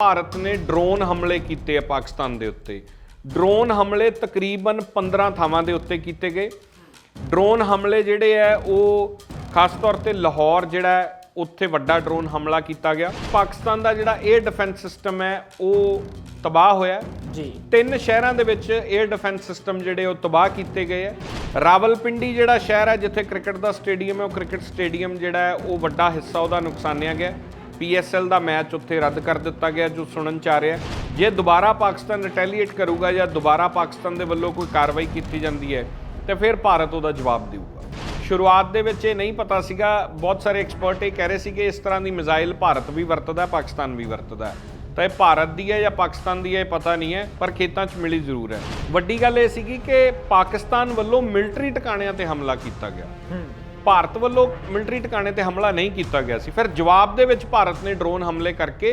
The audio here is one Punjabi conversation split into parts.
ਭਾਰਤ ਨੇ ਡਰੋਨ ਹਮਲੇ ਕੀਤੇ ਆ ਪਾਕਿਸਤਾਨ ਦੇ ਉੱਤੇ। ਡਰੋਨ ਹਮਲੇ ਤਕਰੀਬਨ 15 ਥਾਵਾਂ ਦੇ ਉੱਤੇ ਕੀਤੇ ਗਏ। ਡਰੋਨ ਹਮਲੇ ਜਿਹੜੇ ਆ ਉਹ ਖਾਸ ਤੌਰ ਤੇ ਲਾਹੌਰ ਜਿਹੜਾ ਉੱਥੇ ਵੱਡਾ ਡਰੋਨ ਹਮਲਾ ਕੀਤਾ ਗਿਆ। ਪਾਕਿਸਤਾਨ ਦਾ ਜਿਹੜਾ 에ਅਰ ਡਿਫੈਂਸ ਸਿਸਟਮ ਹੈ ਉਹ ਤਬਾਹ ਹੋਇਆ ਜੀ। ਤਿੰਨ ਸ਼ਹਿਰਾਂ ਦੇ ਵਿੱਚ 에ਅਰ ਡਿਫੈਂਸ ਸਿਸਟਮ ਜਿਹੜੇ ਉਹ ਤਬਾਹ ਕੀਤੇ ਗਏ ਆ। ਰਾਵਲਪਿੰਡੀ ਜਿਹੜਾ ਸ਼ਹਿਰ ਹੈ ਜਿੱਥੇ ਕ੍ਰਿਕਟ ਦਾ ਸਟੇਡੀਅਮ ਹੈ ਉਹ ਕ੍ਰਿਕਟ ਸਟੇਡੀਅਮ ਜਿਹੜਾ ਹੈ ਉਹ ਵੱਡਾ ਹਿੱਸਾ ਉਹਦਾ ਨੁਕਸਾਨਿਆ ਗਿਆ। ਪੀਐਸਐਲ ਦਾ ਮੈਚ ਉੱਥੇ ਰੱਦ ਕਰ ਦਿੱਤਾ ਗਿਆ ਜੋ ਸੁਣਨ ਚ ਆ ਰਿਹਾ ਜੇ ਦੁਬਾਰਾ ਪਾਕਿਸਤਾਨ ਰਿਟੈਲੀਏਟ ਕਰੂਗਾ ਜਾਂ ਦੁਬਾਰਾ ਪਾਕਿਸਤਾਨ ਦੇ ਵੱਲੋਂ ਕੋਈ ਕਾਰਵਾਈ ਕੀਤੀ ਜਾਂਦੀ ਹੈ, ਤੇ ਫਿਰ ਭਾਰਤ ਉਹਦਾ ਜਵਾਬ ਦੇਊਗਾ। ਸ਼ੁਰੂਆਤ ਦੇ ਵਿੱਚ ਇਹ ਨਹੀਂ ਪਤਾ ਸੀਗਾ, ਬਹੁਤ ਸਾਰੇ ਐਕਸਪਰਟ ਇਹ ਕਹਿ ਰਹੇ ਸੀ ਕਿ ਇਸ ਤਰ੍ਹਾਂ ਦੀ ਮਿਜ਼ਾਈਲ ਭਾਰਤ ਵੀ ਵਰਤਦਾ, ਪਾਕਿਸਤਾਨ ਵੀ ਵਰਤਦਾ। ਤਾਂ ਇਹ ਭਾਰਤ ਦੀ ਹੈ ਜਾਂ ਪਾਕਿਸਤਾਨ ਦੀ ਹੈ, ਇਹ ਪਤਾ ਨਹੀਂ ਹੈ, ਪਰ ਖੇਤਾਂ 'ਚ ਮਿਲੀ ਜ਼ਰੂਰ ਹੈ। ਵੱਡੀ ਗੱਲ ਇਹ ਸੀਗੀ ਕਿ ਪਾਕਿਸਤਾਨ ਵੱਲੋਂ ਮਿਲਟਰੀ ਟਿਕਾਣਿਆਂ ਤੇ ਹਮਲਾ ਕੀਤਾ ਗਿਆ। ਭਾਰਤ ਵੱਲੋਂ ਮਿਲਟਰੀ ਟਿਕਾਣੇ ਤੇ ਹਮਲਾ ਨਹੀਂ ਕੀਤਾ ਗਿਆ ਸੀ। ਫਿਰ ਜਵਾਬ ਦੇ ਵਿੱਚ ਭਾਰਤ ਨੇ ਡਰੋਨ ਹਮਲੇ ਕਰਕੇ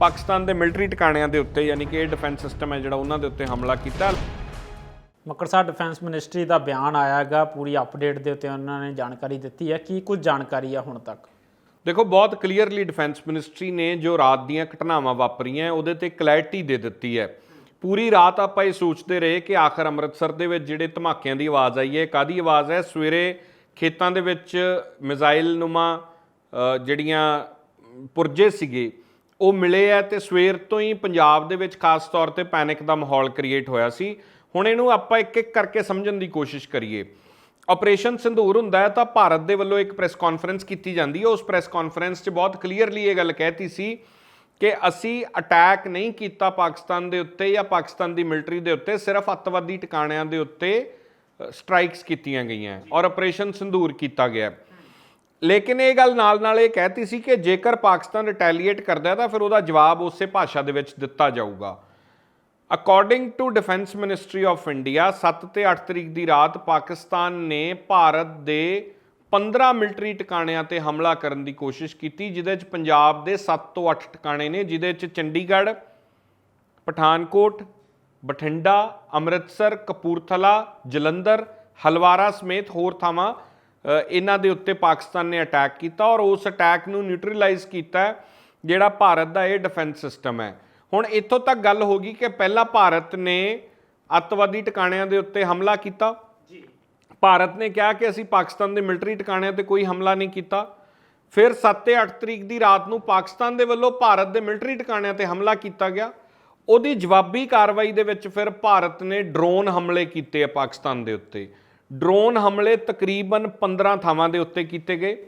ਪਾਕਿਸਤਾਨ ਦੇ ਮਿਲਟਰੀ ਟਿਕਾਣਿਆਂ ਦੇ ਉੱਤੇ ਯਾਨੀ ਕਿ ਇਹ ਡਿਫੈਂਸ ਸਿਸਟਮ ਹੈ ਜਿਹੜਾ ਉਹਨਾਂ ਦੇ ਉੱਤੇ ਹਮਲਾ ਕੀਤਾ। ਮੱਕੜ ਸਾਹਿਬ ਡਿਫੈਂਸ ਮਿਨਿਸਟਰੀ ਦਾ ਬਿਆਨ ਆਇਆ ਹੈਗਾ ਪੂਰੀ ਅਪਡੇਟ ਦੇ ਉੱਤੇ ਉਹਨਾਂ ਨੇ ਜਾਣਕਾਰੀ ਦਿੱਤੀ ਹੈ। ਕੀ ਕੁਝ ਜਾਣਕਾਰੀ ਆ ਹੁਣ ਤੱਕ? ਦੇਖੋ ਬਹੁਤ ਕਲੀਅਰਲੀ ਡਿਫੈਂਸ ਮਿਨਿਸਟਰੀ ਨੇ ਜੋ ਰਾਤ ਦੀਆਂ ਘਟਨਾਵਾਂ ਵਾਪਰੀਆਂ ਉਹਦੇ ਤੇ ਕਲੈਰਿਟੀ ਦੇ ਦਿੱਤੀ ਹੈ। ਪੂਰੀ ਰਾਤ ਆਪਾਂ ਇਹ ਸੋਚਦੇ ਰਹੇ ਕਿ ਆਖਰ ਅੰਮ੍ਰਿਤਸਰ ਦੇ ਵਿੱਚ ਜਿਹੜੇ ਧਮਾਕਿਆਂ ਦੀ ਆਵਾਜ਼ ਆਈ ਹੈ ਕਾਦੀ ਆਵਾਜ਼ ਹੈ? ਸਵੇਰੇ ਖੇਤਾਂ ਦੇ ਵਿੱਚ ਮਿਜ਼ਾਈਲ ਨੁਮਾ ਜਿਹੜੀਆਂ ਪੁਰਜੇ ਸੀਗੇ, ਉਹ ਮਿਲੇ ਆ ਤੇ ਸਵੇਰ ਤੋਂ ਹੀ ਪੰਜਾਬ ਦੇ ਵਿੱਚ ਖਾਸ ਤੌਰ ਤੇ ਪੈਨਿਕ ਦਾ ਮਾਹੌਲ ਕ੍ਰੀਏਟ ਹੋਇਆ ਸੀ। ਹੁਣ ਇਹਨੂੰ ਆਪਾਂ ਇੱਕ ਇੱਕ ਕਰਕੇ ਸਮਝਣ ਦੀ ਕੋਸ਼ਿਸ਼ ਕਰੀਏ। ਆਪਰੇਸ਼ਨ ਸਿੰਧੂਰ ਹੁੰਦਾ ਹੈ ਤਾਂ ਭਾਰਤ ਦੇ ਵੱਲੋਂ ਇੱਕ ਪ੍ਰੈਸ ਕਾਨਫਰੰਸ ਕੀਤੀ ਜਾਂਦੀ ਹੈ। ਉਸ ਪ੍ਰੈਸ ਕਾਨਫਰੰਸ 'ਚ ਬਹੁਤ ਕਲੀਅਰਲੀ ਇਹ ਗੱਲ ਕਹਿਤੀ ਸੀ ਕਿ ਅਸੀਂ ਅਟੈਕ ਨਹੀਂ ਕੀਤਾ ਪਾਕਿਸਤਾਨ ਦੇ ਉੱਤੇ ਜਾਂ ਪਾਕਿਸਤਾਨ ਦੀ ਮਿਲਟਰੀ ਦੇ ਉੱਤੇ, ਸਿਰਫ ਅੱਤਵਾਦੀ ਟਿਕਾਣਿਆਂ ਦੇ ਉੱਤੇ ਸਟ੍ਰਾਈਕਸ ਕੀਤੀਆਂ ਗਈਆਂ ਔਰ ਆਪਰੇਸ਼ਨ ਸੰਧੂਰ ਕੀਤਾ ਗਿਆ। ਲੇਕਿਨ ਇਹ ਗੱਲ ਨਾਲ-ਨਾਲ ਇਹ ਕਹਿਤੀ ਸੀ ਕਿ ਜੇਕਰ ਪਾਕਿਸਤਾਨ ਰਿਟੈਲੀਏਟ ਕਰਦਾ ਹੈ ਤਾਂ ਫਿਰ ਉਹਦਾ ਜਵਾਬ ਉਸੇ ਭਾਸ਼ਾ ਦੇ ਵਿੱਚ ਦਿੱਤਾ ਜਾਊਗਾ। According to defence ministry of India 7 ਤੇ 8 ਤਰੀਕ ਦੀ ਰਾਤ ਪਾਕਿਸਤਾਨ ਨੇ ਭਾਰਤ ਦੇ 15 ਮਿਲਟਰੀ ਟਿਕਾਣਿਆਂ ਤੇ ਹਮਲਾ ਕਰਨ ਦੀ ਕੋਸ਼ਿਸ਼ ਕੀਤੀ, ਜਿਹਦੇ 'ਚ ਪੰਜਾਬ ਦੇ 7 ਤੋਂ 8 ਟਿਕਾਣੇ ਨੇ, ਜਿਹਦੇ 'ਚ ਚੰਡੀਗੜ੍ਹ, ਪਠਾਨਕੋਟ ਬਠਿੰਡਾ ਅੰਮ੍ਰਿਤਸਰ ਕਪੂਰਥਲਾ ਜਲੰਧਰ ਹਲਵਾਰਾ ਸਮੇਤ ਹੋਰ ਥਾਵਾਂ ਇਹਨਾਂ ਦੇ ਉੱਤੇ ਪਾਕਿਸਤਾਨ ਨੇ ਅਟੈਕ ਕੀਤਾ ਔਰ ਉਸ ਅਟੈਕ ਨੂੰ ਨਿਊਟਰਲਾਈਜ਼ ਕੀਤਾ ਜਿਹੜਾ ਭਾਰਤ ਦਾ ਇਹ ਡਿਫੈਂਸ ਸਿਸਟਮ ਹੈ। ਹੁਣ ਇੱਥੋਂ ਤੱਕ ਗੱਲ ਹੋ ਗਈ ਕਿ ਪਹਿਲਾਂ ਭਾਰਤ ਨੇ ਅੱਤਵਾਦੀ ਟਿਕਾਣਿਆਂ ਦੇ ਉੱਤੇ ਹਮਲਾ ਕੀਤਾ। ਭਾਰਤ ਨੇ ਕਿਹਾ ਕਿ ਅਸੀਂ ਪਾਕਿਸਤਾਨ ਦੇ ਮਿਲਟਰੀ ਟਿਕਾਣਿਆਂ ਤੇ ਕੋਈ ਹਮਲਾ ਨਹੀਂ ਕੀਤਾ। ਫਿਰ 7 ਤੇ 8 ਤਰੀਕ ਦੀ ਰਾਤ ਨੂੰ ਪਾਕਿਸਤਾਨ ਦੇ ਵੱਲੋਂ ਭਾਰਤ ਦੇ ਮਿਲਟਰੀ ਟਿਕਾਣਿਆਂ ਤੇ ਹਮਲਾ ਕੀਤਾ ਗਿਆ। ਉਹਦੀ ਜਵਾਬੀ ਕਾਰਵਾਈ ਦੇ ਵਿੱਚ ਫਿਰ ਭਾਰਤ ਨੇ ਡਰੋਨ ਹਮਲੇ ਕੀਤੇ ਆ ਪਾਕਿਸਤਾਨ ਦੇ ਉੱਤੇ। ਡਰੋਨ ਹਮਲੇ ਤਕਰੀਬਨ 15 ਥਾਵਾਂ ਦੇ ਉੱਤੇ ਕੀਤੇ ਗਏ।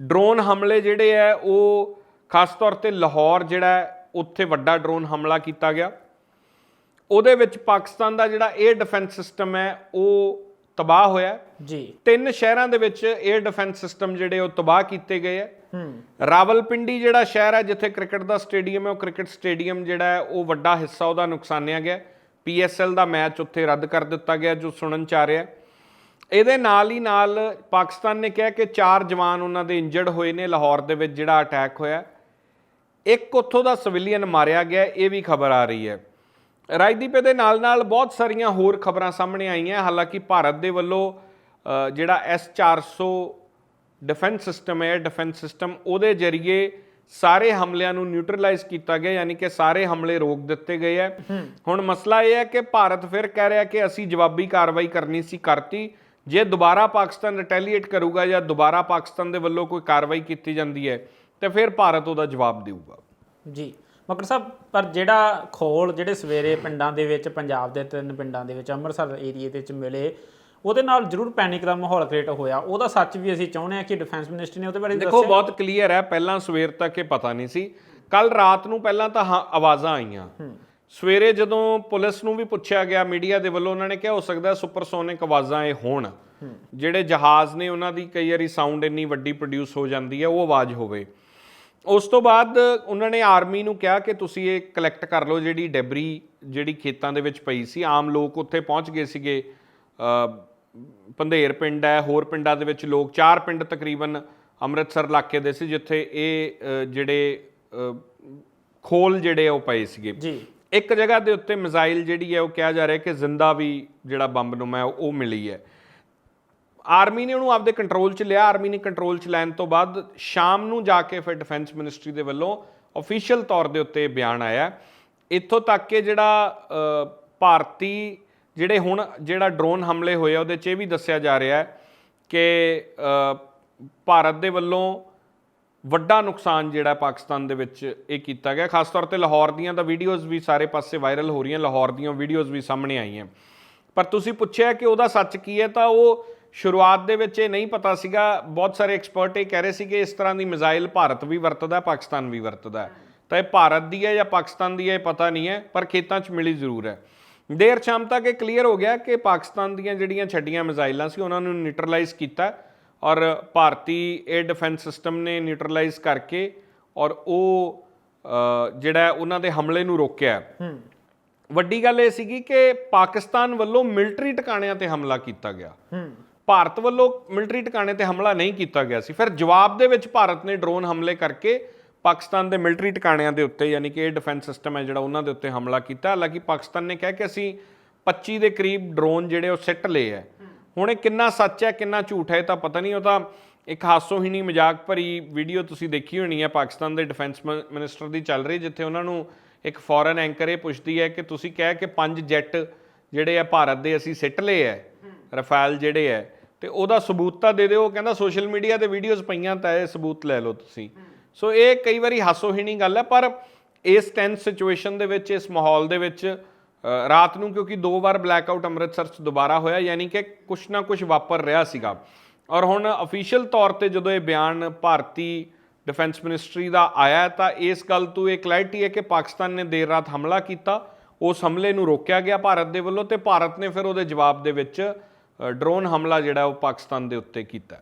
ਡਰੋਨ ਹਮਲੇ ਜਿਹੜੇ ਆ ਉਹ ਖਾਸ ਤੌਰ ਤੇ ਲਾਹੌਰ ਜਿਹੜਾ ਉੱਥੇ ਵੱਡਾ ਡਰੋਨ ਹਮਲਾ ਕੀਤਾ ਗਿਆ। ਉਹਦੇ ਵਿੱਚ ਪਾਕਿਸਤਾਨ ਦਾ ਜਿਹੜਾ 에ਅਰ ਡਿਫੈਂਸ ਸਿਸਟਮ ਹੈ ਉਹ ਤਬਾਹ ਹੋਇਆ। ਜੀ। ਤਿੰਨ ਸ਼ਹਿਰਾਂ ਦੇ ਵਿੱਚ 에ਅਰ ਡਿਫੈਂਸ ਸਿਸਟਮ ਜਿਹੜੇ ਉਹ ਤਬਾਹ ਕੀਤੇ ਗਏ ਹੈ। ਹੂੰ। ਰਾਵਲਪਿੰਡੀ ਜਿਹੜਾ ਸ਼ਹਿਰ ਹੈ ਜਿੱਥੇ ਕ੍ਰਿਕਟ ਦਾ ਸਟੇਡੀਅਮ ਹੈ ਉਹ ਕ੍ਰਿਕਟ ਸਟੇਡੀਅਮ ਜਿਹੜਾ ਹੈ ਉਹ ਵੱਡਾ ਹਿੱਸਾ ਉਹਦਾ ਨੁਕਸਾਨਿਆ ਗਿਆ ਪੀਐਸਐਲ ਦਾ ਮੈਚ ਉੱਥੇ ਰੱਦ ਕਰ ਦਿੱਤਾ ਗਿਆ ਜੋ ਸੁਣਨ ਚ ਆ ਰਿਹਾ। ਇਹਦੇ ਨਾਲ ਹੀ ਨਾਲ ਪਾਕਿਸਤਾਨ ਨੇ ਕਿਹਾ ਕਿ ਚਾਰ ਜਵਾਨ ਉਹਨਾਂ ਦੇ ਇੰਜਰਡ ਹੋਏ ਨੇ ਲਾਹੌਰ ਦੇ ਵਿੱਚ ਜਿਹੜਾ ਅਟੈਕ ਹੋਇਆ ਇੱਕ ਉੱਥੋਂ ਦਾ ਸਿਵਿਲੀਅਨ ਮਾਰਿਆ ਗਿਆ ਇਹ ਵੀ ਖਬਰ ਆ ਰਹੀ ਹੈ। ਰਾਜਦੀਪ ਦੇ ਨਾਲ ਨਾਲ ਬਹੁਤ ਸਾਰੀਆਂ ਹੋਰ ਖਬਰਾਂ ਸਾਹਮਣੇ ਆਈਆਂ। ਹਾਲਾਂਕਿ ਭਾਰਤ ਦੇ ਵੱਲੋਂ ਜਿਹੜਾ S400 ਡਿਫੈਂਸ ਸਿਸਟਮ ਹੈ ਡਿਫੈਂਸ ਸਿਸਟਮ ਉਹਦੇ ਜ਼ਰੀਏ ਸਾਰੇ ਹਮਲਿਆਂ ਨੂੰ ਨਿਊਟਰਲਾਈਜ਼ ਕੀਤਾ ਗਿਆ ਯਾਨੀ ਕਿ ਸਾਰੇ ਹਮਲੇ ਰੋਕ ਦਿੱਤੇ ਗਏ ਹੈ। ਹੁਣ ਮਸਲਾ ਇਹ ਹੈ ਕਿ ਭਾਰਤ ਫਿਰ ਕਹਿ ਰਿਹਾ ਕਿ ਅਸੀਂ ਜਵਾਬੀ ਕਾਰਵਾਈ ਕਰਨੀ ਸੀ ਕਰਤੀ। ਜੇ ਦੁਬਾਰਾ ਪਾਕਿਸਤਾਨ ਰਿਟੈਲੀਏਟ ਕਰੂਗਾ ਜਾਂ ਦੁਬਾਰਾ ਪਾਕਿਸਤਾਨ ਦੇ ਵੱਲੋਂ ਕੋਈ ਕਾਰਵਾਈ ਕੀਤੀ ਜਾਂਦੀ ਹੈ ਤੇ ਫਿਰ ਭਾਰਤ ਉਹਦਾ ਜਵਾਬ ਦੇਊਗਾ। ਜੀ। ਮੱਕੜ ਸਾਹਿਬ ਪਰ ਜਿਹੜਾ ਖੋਲ ਜਿਹੜੇ ਸਵੇਰੇ ਪਿੰਡਾਂ ਦੇ ਵਿੱਚ ਪੰਜਾਬ ਦੇ ਤਿੰਨ ਪਿੰਡਾਂ ਦੇ ਵਿੱਚ ਅੰਮ੍ਰਿਤਸਰ ਏਰੀਏ ਦੇ ਵਿੱਚ ਮਿਲੇ ਉਹਦੇ ਨਾਲ ਜ਼ਰੂਰ ਪੈਨਿਕ ਦਾ ਮਾਹੌਲ ਕ੍ਰੀਏਟ ਹੋਇਆ। ਉਹਦਾ ਸੱਚ ਵੀ ਅਸੀਂ ਚਾਹੁੰਦੇ ਹਾਂ ਕਿ ਡਿਫੈਂਸ ਮਿਨਿਸਟਰੀ ਨੇ ਉਹਦੇ ਬਾਰੇ ਦੇਖੋ ਬਹੁਤ ਕਲੀਅਰ ਹੈ ਪਹਿਲਾਂ ਸਵੇਰ ਤੱਕ ਇਹ ਪਤਾ ਨਹੀਂ ਸੀ। ਕੱਲ ਰਾਤ ਨੂੰ ਪਹਿਲਾਂ ਤਾਂ ਆਵਾਜ਼ਾਂ ਆਈਆਂ। ਸਵੇਰੇ ਜਦੋਂ ਪੁਲਿਸ ਨੂੰ ਵੀ ਪੁੱਛਿਆ ਗਿਆ ਮੀਡੀਆ ਦੇ ਵੱਲੋਂ ਉਹਨਾਂ ਨੇ ਕਿਹਾ ਹੋ ਸਕਦਾ ਸੁਪਰਸੋਨਿਕ ਆਵਾਜ਼ਾਂ ਇਹ ਹੋਣ। ਜਿਹੜੇ ਜਹਾਜ਼ ਨੇ ਉਹਨਾਂ ਦੀ ਕਈ ਵਾਰੀ ਸਾਊਂਡ ਇੰਨੀ ਵੱਡੀ ਪ੍ਰੋਡਿਊਸ ਹੋ ਜਾਂਦੀ ਹੈ ਉਹ ਆਵਾਜ਼ ਹੋਵੇ। ਉਸ ਤੋਂ ਬਾਅਦ ਉਹਨਾਂ ਨੇ ਆਰਮੀ ਨੂੰ ਕਿਹਾ ਕਿ ਤੁਸੀਂ ਇਹ ਕਲੈਕਟ ਕਰ ਲਓ ਜਿਹੜੀ ਡੈਬਰੀ ਜਿਹੜੀ ਖੇਤਾਂ ਦੇ ਵਿੱਚ ਪਈ ਸੀ। ਆਮ ਲੋਕ ਉੱਥੇ ਪਹੁੰਚ ਗਏ ਸੀਗੇ। ਪੰਧੇਰ ਪਿੰਡ ਹੈ ਹੋਰ ਪਿੰਡਾਂ ਦੇ ਵਿੱਚ ਲੋਕ ਚਾਰ ਪਿੰਡ ਤਕਰੀਬਨ ਅੰਮ੍ਰਿਤਸਰ ਇਲਾਕੇ ਦੇ ਸੀ ਜਿੱਥੇ ਇਹ ਜਿਹੜੇ ਖੋਲ ਜਿਹੜੇ ਉਹ ਪਏ ਸੀਗੇ। ਜੀ। ਇੱਕ ਜਗ੍ਹਾ ਦੇ ਉੱਤੇ ਮਿਜ਼ਾਈਲ ਜਿਹੜੀ ਹੈ ਉਹ ਕਿਹਾ ਜਾ ਰਿਹਾ ਕਿ ਜ਼ਿੰਦਾ ਵੀ ਜਿਹੜਾ ਬੰਬ ਨੂੰ ਹੈ ਉਹ ਮਿਲੀ ਹੈ। ਆਰਮੀ ਨੇ ਉਹਨੂੰ ਆਪਦੇ ਕੰਟਰੋਲ 'ਚ ਲਿਆ। ਆਰਮੀ ਨੇ ਕੰਟਰੋਲ 'ਚ ਲੈਣ ਤੋਂ ਬਾਅਦ ਸ਼ਾਮ ਨੂੰ ਜਾ ਕੇ ਫਿਰ ਡਿਫੈਂਸ ਮਿਨਿਸਟਰੀ ਦੇ ਵੱਲੋਂ ਅਫੀਸ਼ੀਅਲ ਤੌਰ ਦੇ ਉੱਤੇ ਬਿਆਨ ਆਇਆ। ਇੱਥੋਂ ਤੱਕ ਕਿ ਜਿਹੜਾ ਭਾਰਤੀ ਜਿਹੜੇ ਹੁਣ ਜਿਹੜਾ ਡਰੋਨ ਹਮਲੇ ਹੋਏ ਆ, ਉਹਦੇ 'ਚ ਇਹ ਵੀ ਦੱਸਿਆ ਜਾ ਰਿਹਾ ਹੈ ਕਿ ਭਾਰਤ ਦੇ ਵੱਲੋਂ ਵੱਡਾ ਨੁਕਸਾਨ ਜਿਹੜਾ ਪਾਕਿਸਤਾਨ ਦੇ ਵਿੱਚ ਇਹ ਕੀਤਾ ਗਿਆ। ਖਾਸ ਤੌਰ ਤੇ ਲਾਹੌਰ ਦੀਆਂ ਤਾਂ ਵੀਡੀਓਜ਼ ਵੀ ਸਾਰੇ ਪਾਸੇ ਵਾਇਰਲ ਹੋ ਰਹੀਆਂ। ਲਾਹੌਰ ਦੀਆਂ ਵੀਡੀਓਜ਼ ਵੀ ਸਾਹਮਣੇ ਆਈਆਂ। ਪਰ ਤੁਸੀਂ ਪੁੱਛਿਆ ਕਿ ਉਹਦਾ ਸੱਚ ਕੀ ਹੈ, ਤਾਂ ਉਹ ਸ਼ੁਰੂਆਤ ਦੇ ਵਿੱਚ ਇਹ ਨਹੀਂ ਪਤਾ ਸੀਗਾ ਬਹੁਤ ਸਾਰੇ ਐਕਸਪਰਟ ਇਹ ਕਹਿ ਰਹੇ ਸੀ ਕਿ ਇਸ ਤਰ੍ਹਾਂ ਦੀ ਮਿਜ਼ਾਈਲ ਭਾਰਤ ਵੀ ਵਰਤਦਾ ਪਾਕਿਸਤਾਨ ਵੀ ਵਰਤਦਾ। ਤਾਂ ਇਹ ਭਾਰਤ ਦੀ ਹੈ ਜਾਂ ਪਾਕਿਸਤਾਨ ਦੀ ਹੈ ਇਹ ਪਤਾ ਨਹੀਂ ਹੈ ਪਰ ਖੇਤਾਂ 'ਚ ਮਿਲੀ ਜ਼ਰੂਰ ਹੈ। ਦੇਰ ਸ਼ਾਮ ਤੱਕ ਇਹ ਕਲੀਅਰ ਹੋ ਗਿਆ ਕਿ ਪਾਕਿਸਤਾਨ ਦੀਆਂ ਜਿਹੜੀਆਂ ਛੱਡੀਆਂ ਮਿਜ਼ਾਈਲਾਂ ਸੀ ਉਹਨਾਂ ਨੂੰ ਨਿਊਟਰਲਾਈਜ਼ ਕੀਤਾ ਔਰ ਭਾਰਤੀ 에ਅਰ ਡਿਫੈਂਸ ਸਿਸਟਮ ਨੇ ਨਿਊਟਰਲਾਈਜ਼ ਕਰਕੇ ਔਰ ਉਹ ਜਿਹੜਾ ਉਹਨਾਂ ਦੇ ਹਮਲੇ ਨੂੰ ਰੋਕਿਆ ਹੂੰ। ਵੱਡੀ ਗੱਲ ਇਹ ਸੀਗੀ ਕਿ ਪਾਕਿਸਤਾਨ ਵੱਲੋਂ ਮਿਲਟਰੀ ਟਿਕਾਣਿਆਂ ਤੇ ਹਮਲਾ ਕੀਤਾ ਗਿਆ। ਹੂੰ। ਭਾਰਤ ਵੱਲੋਂ ਮਿਲਟਰੀ ਟਿਕਾਣੇ ਤੇ ਹਮਲਾ ਨਹੀਂ ਕੀਤਾ ਗਿਆ ਸੀ। ਫਿਰ ਜਵਾਬ ਦੇ ਵਿੱਚ ਭਾਰਤ ਨੇ ਡਰੋਨ ਹਮਲੇ ਕਰਕੇ ਪਾਕਿਸਤਾਨ ਦੇ ਮਿਲਟਰੀ ਟਿਕਾਣਿਆਂ ਦੇ ਉੱਤੇ, ਯਾਨੀ ਕਿ ਇਹ ਡਿਫੈਂਸ ਸਿਸਟਮ ਹੈ ਜਿਹੜਾ ਉਹਨਾਂ ਦੇ ਉੱਤੇ ਹਮਲਾ ਕੀਤਾ। ਹਾਲਾਂਕਿ ਪਾਕਿਸਤਾਨ ਨੇ ਕਿਹਾ ਕਿ ਅਸੀਂ 25 ਦੇ ਕਰੀਬ ਡਰੋਨ ਜਿਹੜੇ ਉਹ ਸਿੱਟ ਲਏ ਹੈ। ਹੁਣ ਇਹ ਕਿੰਨਾ ਸੱਚ ਹੈ, ਕਿੰਨਾ ਝੂਠ ਹੈ ਇਹ ਤਾਂ ਪਤਾ ਨਹੀਂ। ਉਹ ਤਾਂ ਇੱਕ ਹਾਸੋਹੀਣੀ ਮਜ਼ਾਕ ਭਰੀ ਵੀਡੀਓ ਤੁਸੀਂ ਦੇਖੀ ਹੋਣੀ ਹੈ ਪਾਕਿਸਤਾਨ ਦੇ ਡਿਫੈਂਸ ਮਿਨਿਸਟਰ ਦੀ ਚੱਲ ਰਹੀ, ਜਿੱਥੇ ਉਹਨਾਂ ਨੂੰ ਇੱਕ ਫੋਰਨ ਐਂਕਰ ਇਹ ਪੁੱਛਦੀ ਹੈ ਕਿ ਤੁਸੀਂ ਕਹਿ ਕਿ ਪੰਜ ਜੈਟ ਜਿਹੜੇ ਆ ਭਾਰਤ ਦੇ ਅਸੀਂ ਸਿੱਟ ਲਏ ਹੈ, ਰਫਾਲ ਜਿਹੜੇ ਹੈ। ਤੇ ਉਹਦਾ ਸਬੂਤ ਤਾਂ ਦੇ ਦਿਓ, ਉਹ ਕਹਿੰਦਾ ਸੋਸ਼ਲ ਮੀਡੀਆ ਤੇ ਵੀਡੀਓਜ਼ ਪਈਆਂ ਤਾਂ ਇਹ ਸਬੂਤ ਲੈ ਲਓ ਤੁਸੀਂ। ਸੋ ਇਹ ਕਈ ਵਾਰੀ ਹਾਸੋਹੀਣੀ ਗੱਲ ਹੈ, ਪਰ ਇਸ ਟੈਂਸ ਸਿਚੁਏਸ਼ਨ ਦੇ ਵਿੱਚ, ਇਸ ਮਾਹੌਲ ਦੇ ਵਿੱਚ ਰਾਤ ਨੂੰ ਕਿਉਂਕਿ ਦੋ ਵਾਰ ਬਲੈਕਆਊਟ ਅੰਮ੍ਰਿਤਸਰ 'ਚ ਦੁਬਾਰਾ ਹੋਇਆ, ਯਾਨੀ ਕਿ ਕੁਛ ਨਾ ਕੁਛ ਵਾਪਰ ਰਿਹਾ ਸੀਗਾ। ਔਰ ਹੁਣ ਅਫੀਸ਼ੀਅਲ ਤੌਰ ਤੇ ਜਦੋਂ ਇਹ ਬਿਆਨ ਭਾਰਤੀ ਡਿਫੈਂਸ ਮਿਨਿਸਟਰੀ ਦਾ ਆਇਆ, ਤਾਂ ਇਸ ਗੱਲ ਤੋਂ ਇਹ ਕਲੈਰਿਟੀ ਹੈ ਕਿ ਪਾਕਿਸਤਾਨ ਨੇ ਦੇਰ ਰਾਤ ਹਮਲਾ ਕੀਤਾ। ਉਸ ਹਮਲੇ ਨੂੰ ਰੋਕਿਆ ਗਿਆ ਭਾਰਤ ਦੇ ਵੱਲੋਂ ਤੇ ਭਾਰਤ ਨੇ ਫਿਰ ਉਹਦੇ ਜਵਾਬ ਦੇ ਵਿੱਚ ਡਰੋਨ ਹਮਲਾ ਜਿਹੜਾ ਉਹ ਪਾਕਿਸਤਾਨ ਦੇ ਉੱਤੇ ਕੀਤਾ।